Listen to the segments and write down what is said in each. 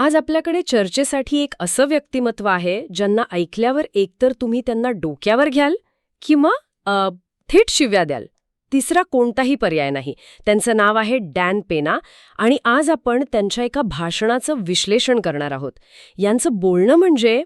आज आपल्याकडे चर्चेसाठी एक असं व्यक्तिमत्व आहे ज्यांना ऐकल्यावर एकतर तुम्ही त्यांना डोक्यावर घ्याल किंवा थेट शिव्या द्याल. तिसरा कोणताही पर्याय नाही. त्यांचं नाव आहे डॅन पेना आणि आज आपण त्यांच्या एका भाषणाचं विश्लेषण करणार आहोत. यांचं बोलणं म्हणजे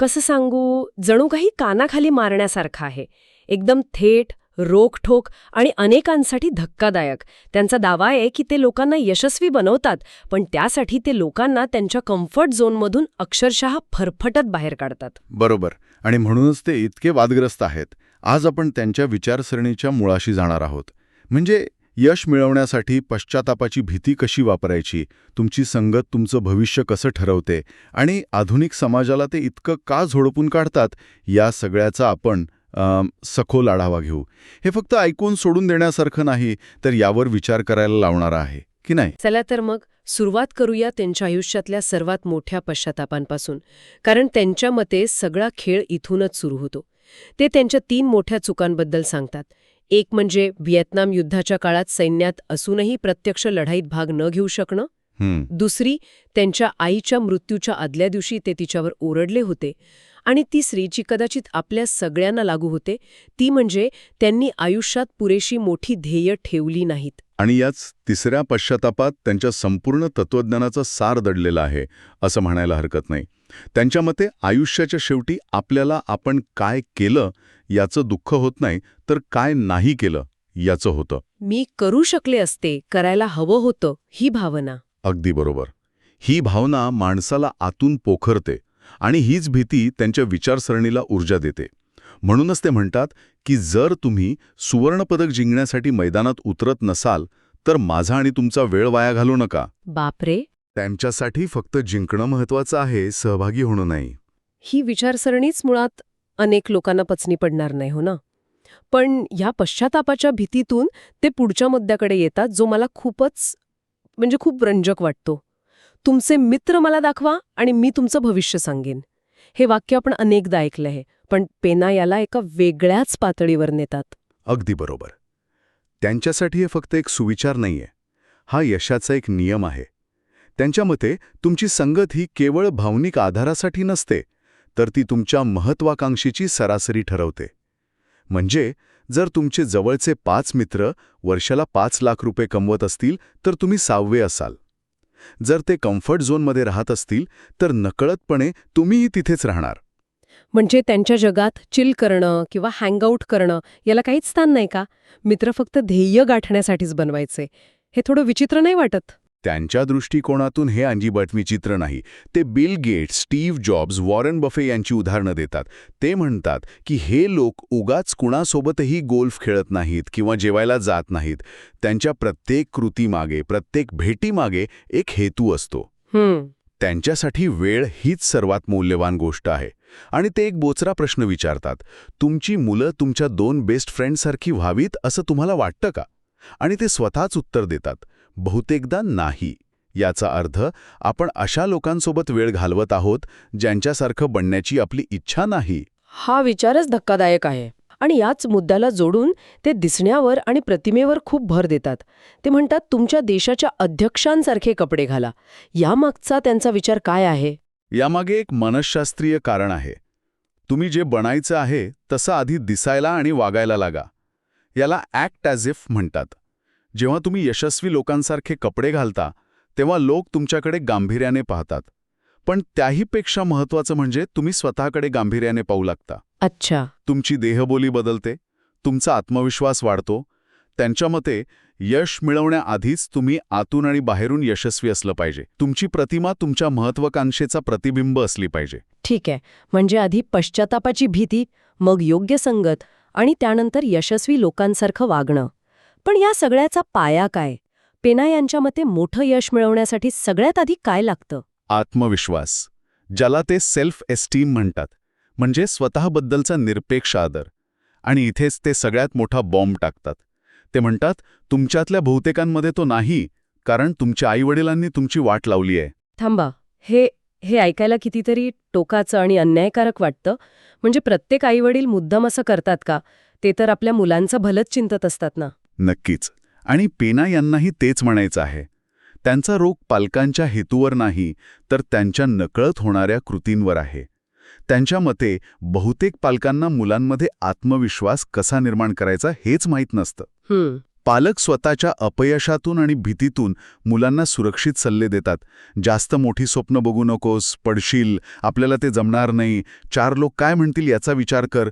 कसं सांगू जणू काही कानाखाली मारण्यासारखं आहे. एकदम थेट रोखठोक आणि अनेकांसाठी धक्कादायक. त्यांचा दावा आहे की ते लोकांना यशस्वी बनवतात पण त्यासाठी ते लोकांना त्यांच्या कम्फर्ट झोनमधून अक्षरशः फरफटत बाहेर काढतात. बरोबर. आणि म्हणूनच ते इतके वादग्रस्त आहेत. आज आपण त्यांच्या विचारसरणीच्या मुळाशी जाणार आहोत. म्हणजे यश मिळवण्यासाठी पश्चातापाची भीती कशी वापरायची? तुमची संगत तुमचं भविष्य कसं ठरवते? आणि आधुनिक समाजाला ते इतकं का झोडपून काढतात? या सगळ्याचा आपण सखोल आढावा घेऊ. हे फक्त ऐकून सोडून देण्यासारखं नाही तर यावर विचार करायला लावणारं आहे की नाही? चला तर मग सुरुवात करूया त्यांच्या आयुष्यातल्या सर्वात मोठ्या पश्चातापांपासून. कारण त्यांच्या मते सगळा खेळ इथूनच सुरू होतो. ते त्यांच्या तीन मोठ्या चुकांबद्दल सांगतात. एक म्हणजे व्हिएतनाम युद्धाच्या काळात सैन्यात असूनही प्रत्यक्ष लढाईत भाग न घेऊ शकणं. दुसरी त्यांच्या आईच्या मृत्यूच्या आदल्या दिवशी ते तिच्यावर ओरडले होते. आणि तिसरी जी कदाचित आपल्या सगळ्यांना लागू होते ती म्हणजे त्यांनी आयुष्यात पुरेशी मोठी ध्येय ठेवली नाहीत. आणि याच तिसऱ्या पश्चातापात त्यांच्या संपूर्ण तत्वज्ञानाचं सार दडलेलं आहे असं म्हणायला हरकत नाही. त्यांच्या मते आयुष्याच्या शेवटी आपल्याला आपण काय केलं याचं दुःख होत नाही तर काय नाही केलं याचं होतं. मी करू शकले असते करायला हवं होतं ही भावना. अगदी बरोबर. ही भावना माणसाला आतून पोखरते. आणि हीच भीती त्यांच्या विचारसरणीला ऊर्जा देते. म्हणूनच ते म्हणतात की जर तुम्ही सुवर्णपदक जिंकण्यासाठी मैदानात उतरत नसाल तर माझा आणि तुमचा वेळ वाया घालू नका. बापरे! त्यांच्यासाठी फक्त जिंकणं महत्वाचं आहे सहभागी होणं नाही. ही विचारसरणीच मुळात अनेक लोकांना पचनी पडणार नाही हो ना? पण ह्या पश्चातापाच्या भीतीतून ते पुढच्या मुद्द्याकडे येतात जो मला खूपच म्हणजे खूप रंजक वाटतो. तुमचे मित्र मला दाखवा आणि मी तुमचं भविष्य सांगेन. हे वाक्य आपण अनेकदा ऐकलं आहे पण पेना याला एका वेगळ्याच पातळीवर नेतात. अगदी बरोबर. त्यांच्यासाठी हे फक्त एक सुविचार नाहीये. हा यशाचा एक नियम आहे. त्यांच्या मते तुमची संगत ही केवळ भावनिक आधारासाठी नसते तर ती तुमच्या महत्वाकांक्षीची सरासरी ठरवते. म्हणजे जर तुमचे जवळचे पाच मित्र वर्षाला पाच लाख रुपये कमवत असतील तर तुम्ही सहावे असाल. जर ते कम्फर्ट झोनमध्ये राहत असतील तर नकळतपणे तुम्हीही तिथेच राहणार. म्हणजे त्यांच्या जगात चिल करणं किंवा हँगआउट करणं याला काहीच स्थान नाही का? मित्र फक्त ध्येय गाठण्यासाठीच बनवायचे. हे थोडं विचित्र नाही वाटत? त्यांच्या दृष्टिकोनातून हे अजिबात विचित्र नाही. ते Bill Gates Steve Jobs Warren Buffett यांची उदाहरणं देतात. ते म्हणतात की हे लोक उगाच कुणासोबतही गोल्फ खेळत नाहीत किंवा जेवायला जात नाहीत. त्यांच्या प्रत्येक कृतीमागे प्रत्येक भेटीमागे एक हेतू असतो. त्यांच्यासाठी वेळ हीच सर्वात मौल्यवान गोष्ट आहे. आणि ते एक बोचरा प्रश्न विचारतात. तुमची मुलं तुमच्या दोन बेस्ट फ्रेंडसारखी व्हावीत असं तुम्हाला वाटतं का? आणि ते स्वतःच उत्तर देतात. बहुतेकदा नाही. याचा अर्थ आपण अशा लोकांसोबत वेळ घालवत आहोत ज्यांच्यासारखं बनण्याची आपली इच्छा नाही. हा विचारच धक्कादायक आहे. आणि याच मुद्द्याला जोडून ते दिसण्यावर आणि प्रतिमेवर खूप भर देतात. ते म्हणतात तुमच्या देशाच्या अध्यक्षांसारखे कपडे घाला. यामागचा त्यांचा विचार काय आहे? यामागे एक मनशास्त्रीय कारण आहे. तुम्ही जे बनायचं आहे तसं आधी दिसायला आणि वागायला लागा. याला ॲक्ट ॲज इफ म्हणतात. जेव्हा तुम्ही यशस्वी लोकांसारखे कपडे घालता तेव्हा लोक तुमच्याकडे गांभीर्याने पाहतात. पण त्याहीपेक्षा महत्त्वाचं म्हणजे तुम्ही स्वतःकडे गांभीर्याने पाहू लागता. अच्छा. तुमची देहबोली बदलते तुमचा आत्मविश्वास वाढतो. त्यांच्या मते यश मिळवण्याआधीच तुम्ही आतून आणि बाहेरून यशस्वी असलं पाहिजे. तुमची प्रतिमा तुमच्या महत्वाकांक्षेचा प्रतिबिंब असली पाहिजे. ठीक आहे. म्हणजे आधी पश्चातापाची भीती मग योग्य संगत आणि त्यानंतर यशस्वी लोकांसारखं वागणं. पण या सगळ्याचा पाया काय? पेना यांच्या मते मोठं यश मिळवण्यासाठी सगळ्यात आधी काय लागतं? आत्मविश्वास ज्याला ते सेल्फ एस्टीम म्हणतात म्हणजे स्वतःबद्दलचा निरपेक्ष आदर. आणि इथेच ते सगळ्यात मोठा बॉम्ब टाकतात. ते म्हणतात तुमच्यातल्या बहुतेकांमध्ये तो नाही कारण तुमच्या आईवडिलांनी तुमची वाट लावली आहे. थांबा हे हे ऐकायला कितीतरी टोकाचं आणि अन्यायकारक वाटतं. म्हणजे प्रत्येक आईवडील मुद्दाम असं करतात का? ते तर आपल्या मुलांचं भलंच चिंतत असतात ना. नक्कीच. आणि पेना यांनाही तेच म्हणायचं आहे. त्यांचा रोग पालकांच्या हेतूवर नाही तर त्यांच्या नकळत होणाऱ्या कृतींवर आहे. त्यांच्या मते बहुतेक पालकांना मुलांमध्ये आत्मविश्वास कसा निर्माण करायचा हेच माहीत नसतं. पालक स्वतःच्या अपयशातून आणि भीतीतून मुलांना सुरक्षित सल्ले देतात. जास्त मोठी स्वप्न बघू नकोस पडशील आपल्याला ते जमणार नाही. चार लोक काय म्हणतील याचा विचार कर.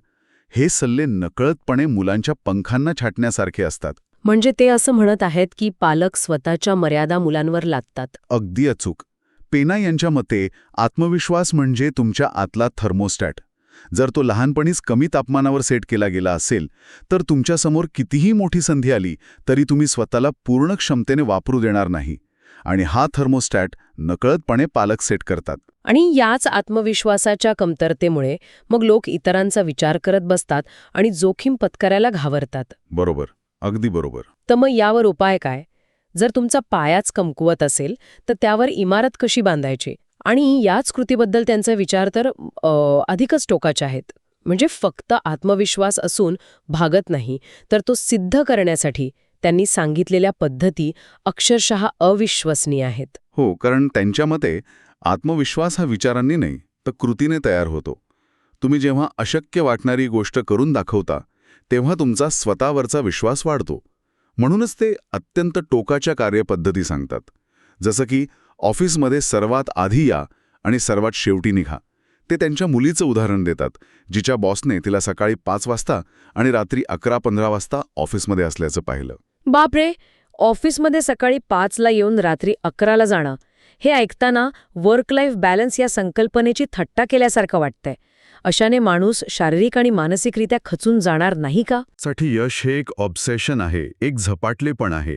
हे सल्ले नकळतपणे मुलांच्या पंखांना छाटण्यासारखे असतात. म्हणजे ते असं म्हणत आहेत की पालक स्वतःच्या मर्यादा मुलांवर लादतात. अगदी अचूक. पेना यांच्या मते आत्मविश्वास म्हणजे तुमच्या आतला थर्मोस्टॅट. जर तो लहानपणीच कमी तापमानावर सेट केला गेला असेल तर तुमच्यासमोर कितीही मोठी संधी आली तरी तुम्ही स्वतःला पूर्ण क्षमतेने वापरू देणार नाही. आणि हा थर्मोस्टॅट नकळतपणे पालक सेट करतात. आणि याच आत्मविश्वासाच्या कमतरतेमुळे मग लोक इतरांचा विचार करत बसतात आणि जोखीम पत्करायला घाबरतात. बरोबर. अगदी बरोबर. तर मग यावर उपाय काय? जर तुमचा पायाच कमकुवत असेल तर त्यावर इमारत कशी बांधायची? आणि याच कृतीबद्दल त्यांचे विचार तर अ, अधिकच टोकाचे आहेत. म्हणजे फक्त आत्मविश्वास असून भागत नाही तर तो सिद्ध करण्यासाठी त्यांनी सांगितलेल्या पद्धती अक्षरशः अविश्वसनीय आहेत. हो कारण त्यांच्या मते आत्मविश्वास हा विचारांनी नाही तर कृतीने तयार होतो. तुम्ही जेव्हा अशक्य वाटणारी गोष्ट करून दाखवता तेव्हा तुमचा स्वतःवरचा विश्वास वाढतो. म्हणूनच ते अत्यंत टोकाच्या कार्यपद्धती सांगतात. जसं की ऑफिसमध्ये सर्वात आधी या आणि सर्वात शेवटी निघा. ते त्यांच्या मुलीचं उदाहरण देतात जिच्या बॉसने तिला सकाळी पाच वाजता आणि रात्री अकरा पंधरा वाजता ऑफिसमध्ये असल्याचं पाहिलं. बापरे! ऑफिसमध्ये सकाळी पाचला येऊन रात्री अकराला जाणं. हे ऐकताना वर्क लाईफ बॅलन्स या संकल्पनेची थट्टा केल्यासारखं वाटतंय. अशाने माणूस शारीरिक आणि मानसिकरित्या खचून जाणार नाही का? साठी यश हे एक ऑब्सेशन आहे एक झपाटलेपण आहे.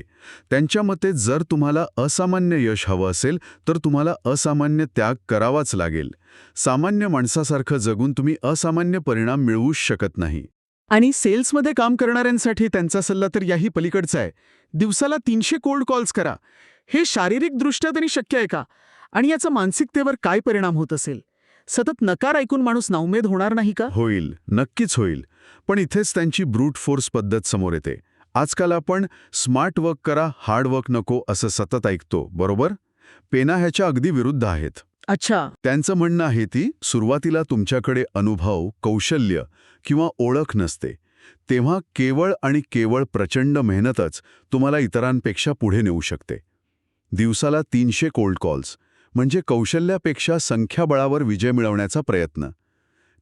त्यांच्या मते जर तुम्हाला असामान्य यश हवं असेल तर तुम्हाला असामान्य त्याग करावाच लागेल. सामान्य माणसासारखं जगून तुम्ही असामान्य परिणाम मिळवूच शकत नाही. आणि सेल्समध्ये काम करणाऱ्यांसाठी त्यांचा सल्ला तर याही पलीकडचा आहे. दिवसाला तीनशे कोल्ड कॉल्स करा. हे शारीरिकदृष्ट्या तरी शक्य आहे का? आणि याचा मानसिकतेवर काय परिणाम होत असेल? सतत नकार ऐकून माणूस नाउमेद होणार नाही का? होईल. नक्कीच होईल. पण इथेच त्यांची ब्रूट फोर्स पद्धत समोर येते. आजकाल आपण स्मार्ट वर्क करा हार्ड वर्क नको असं सतत ऐकतो बरोबर? पेना ह्याच्या अगदी विरुद्ध आहेत. अच्छा. त्यांचं म्हणणं आहे ती सुरुवातीला तुमच्याकडे अनुभव कौशल्य किंवा ओळख नसते. तेव्हा केवळ आणि केवळ प्रचंड मेहनतच तुम्हाला इतरांपेक्षा पुढे नेऊ शकते. दिवसाला तीनशे कोल्ड कॉल्स म्हणजे कौशल्यापेक्षा संख्याबळावर विजय मिळवण्याचा प्रयत्न.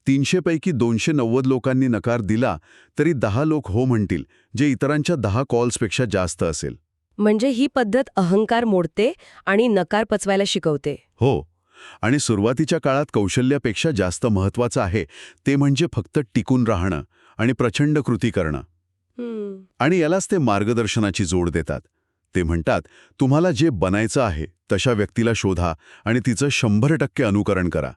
तीनशेपैकी दोनशे नव्वद लोकांनी नकार दिला तरी दहा लोक हो म्हणतील जे इतरांच्या दहा कॉल्सपेक्षा जास्त असेल. म्हणजे ही पद्धत अहंकार मोडते आणि नकार पचवायला शिकवते. हो. आणि सुरुवातीच्या काळात कौशल्यापेक्षा जास्त महत्वाचं आहे ते म्हणजे फक्त टिकून राहणं आणि प्रचंड कृती करणं. आणि यालाच ते मार्गदर्शनाची जोड देतात. ते म्हणतात तुम्हाला जे बनायचं आहे तशा व्यक्तीला शोधा आणि तिचं शंभर टक्के अनुकरण करा.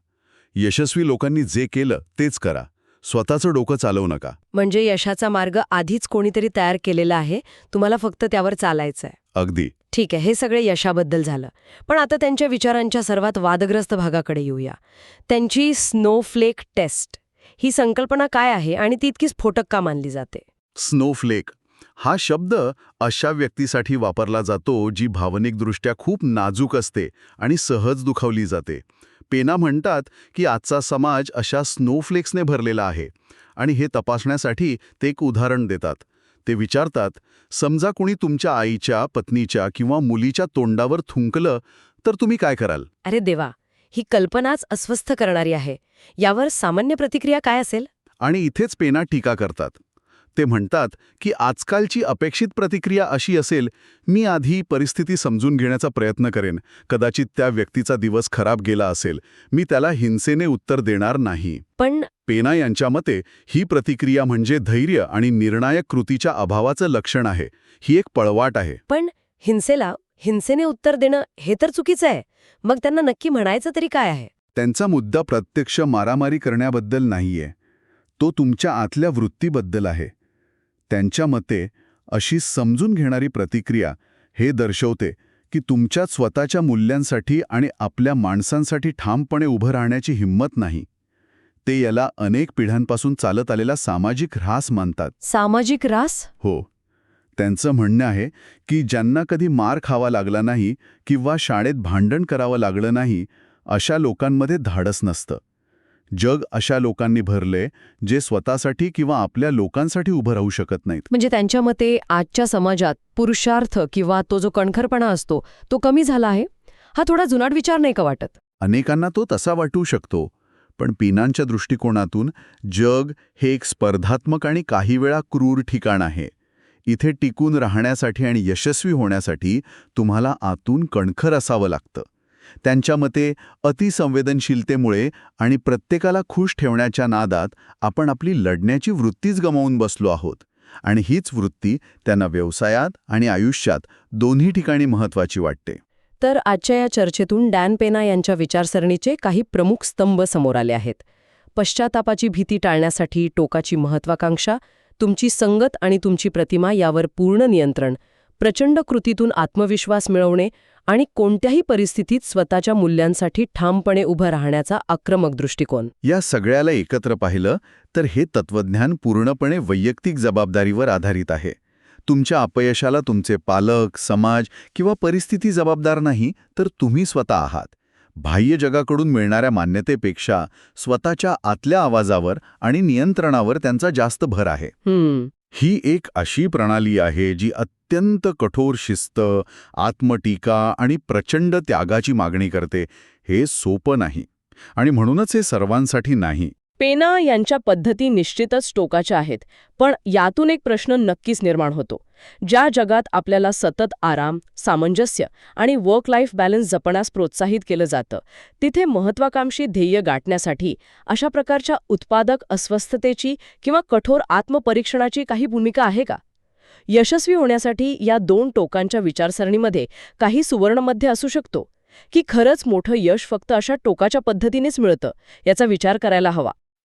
यशस्वी लोकांनी जे केलं तेच करा. स्वतःचं डोकं चालवू नका. म्हणजे यशाचा मार्ग आधीच कोणीतरी तयार केलेला आहे तुम्हाला फक्त त्यावर चालायचं आहे अगदी. ठीक आहे हे सगळे यशाबद्दल झालं. पण आता त्यांच्या विचारांच्या सर्वात वादग्रस्त भागाकडे येऊया. त्यांची स्नोफ्लेक टेस्ट. ही संकल्पना काय आहे आणि ती इतकी स्फोटक का मानली जाते? स्नोफ्लेक. हा शब्द अशा व्यक्तीसाठी वापरला जातो जी भावनिकदृष्ट्या खूप नाजूक असते आणि सहज दुखावली जाते. पेना म्हणतात की आजचा समाज अशा स्नोफ्लेक्सने भरलेला आहे आणि हे तपासण्यासाठी ते एक उदाहरण देतात. ते विचारतात समजा कुणी तुमच्या आईच्या पत्नीच्या किंवा मुलीच्या तोंडावर थुंकलं तर तुम्ही काय कराल? अरे देवा ही कल्पनाच अस्वस्थ करणारी आहे. यावर सामान्य प्रतिक्रिया काय असेल? आणि इथेच पेना टीका करतात. ते म्हणतात की आजकालची अपेक्षित प्रतिक्रिया अशी असेल मी आधी परिस्थिती समजून घेण्याचा प्रयत्न करेन. कदाचित त्या व्यक्तीचा दिवस खराब गेला असेल. मी त्याला हिंसेने उत्तर देणार नाही. पण पेना यांच्या मते ही प्रतिक्रिया म्हणजे धैर्य आणि निर्णायक कृतीच्या अभावाचं लक्षण आहे. ही एक पळवाट आहे. पण हिंसेला हिंसेने उत्तर देणं हे तर चुकीचं आहे. मग त्यांना नक्की म्हणायचं तरी काय आहे? त्यांचा मुद्दा प्रत्यक्ष मारामारी करण्याबद्दल नाहीये. तो तुमच्या आतल्या वृत्तीबद्दल आहे. त्यांच्या मते अशी समजून घेणारी प्रतिक्रिया हे दर्शवते की तुमच्या स्वतःच्या मूल्यांसाठी आणि आपल्या माणसांसाठी ठामपणे उभं राहण्याची हिंमत नाही. ते याला अनेक पिढ्यांपासून चालत आलेला सामाजिक ऱ्हास मानतात. सामाजिक रास हो. त्यांचं म्हणणं आहे की ज्यांना कधी मार खावा लागला नाही किंवा शाळेत भांडण करावं लागलं नाही अशा लोकांमध्ये धाडस नसतं. जग अशा लोकांनी भरले जे स्वतःसाठी किंवा आपल्या लोकांसाठी उभं राहू शकत नाहीत. म्हणजे त्यांच्या मते आजच्या समाजात पुरुषार्थ किंवा तो जो कणखरपणा असतो तो कमी झाला आहे? हा थोडा जुनाट विचार नाही का वाटत? अनेकांना तो तसा वाटू शकतो पण पिनांच्या दृष्टिकोनातून जग हे एक स्पर्धात्मक आणि काही वेळा क्रूर ठिकाण आहे. इथे टिकून राहण्यासाठी आणि यशस्वी होण्यासाठी तुम्हाला आतून कणखर असावं लागतं. त्यांच्या मते अतिसंवेदनशीलतेमुळे आणि प्रत्येकाला खुश ठेवण्याच्या नादात आपण आपली लढण्याची वृत्तीच गमावून बसलो आहोत. आणि हीच वृत्ती त्यांना व्यवसायात आणि आयुष्यात दोन्ही ठिकाणी महत्वाची वाटते. तर आजच्या या चर्चेतून डॅन पेना यांच्या विचारसरणीचे काही प्रमुख स्तंभ समोर आले आहेत. पश्चातापाची भीती टाळण्यासाठी टोकाची महत्वाकांक्षा तुमची संगत आणि तुमची प्रतिमा यावर पूर्ण नियंत्रण प्रचंड कृतीतून आत्मविश्वास मिळवणे आणि कोणत्याही परिस्थितीत स्वतःच्या मूल्यांसाठी ठामपणे उभं राहण्याचा आक्रमक दृष्टिकोन. या सगळ्याला एकत्र पाहिलं तर हे तत्वज्ञान पूर्णपणे वैयक्तिक जबाबदारीवर आधारित आहे. तुमच्या अपयशाला तुमचे पालक समाज किंवा परिस्थिती जबाबदार नाही तर तुम्ही स्वतः आहात. बाह्य जगाकडून मिळणाऱ्या मान्यतेपेक्षा स्वतःच्या आतल्या आवाजावर आणि नियंत्रणावर त्यांचा जास्त भर आहे. ही एक अशी प्रणाली आहे जी अत्यंत कठोर शिस्त आत्मटीका आणि प्रचंड त्यागाची मागणी करते. हे सोपं नाही. आणि म्हणूनच हे सर्वांसाठी नाही. पेना यांच्या पद्धती निश्चितच टोकाच्या आहेत पण यातून एक प्रश्न नक्कीच निर्माण होतो ज्या जगात आपल्याला सतत आराम सामंजस्य आणि वर्क लाईफ बॅलन्स जपण्यास प्रोत्साहित केलं जातं तिथे महत्वाकांक्षी ध्येय गाठण्यासाठी अशा प्रकारच्या उत्पादक अस्वस्थतेची किंवा कठोर आत्मपरीक्षणाची काही भूमिका आहे का? यशस्वी होण्यासाठी या दोन टोकांच्या विचारसरणीमध्ये काही सुवर्णमध्ये असू शकतो की खरंच मोठं यश फक्त अशा टोकाच्या पद्धतीनेच मिळतं याचा विचार करायला हवा.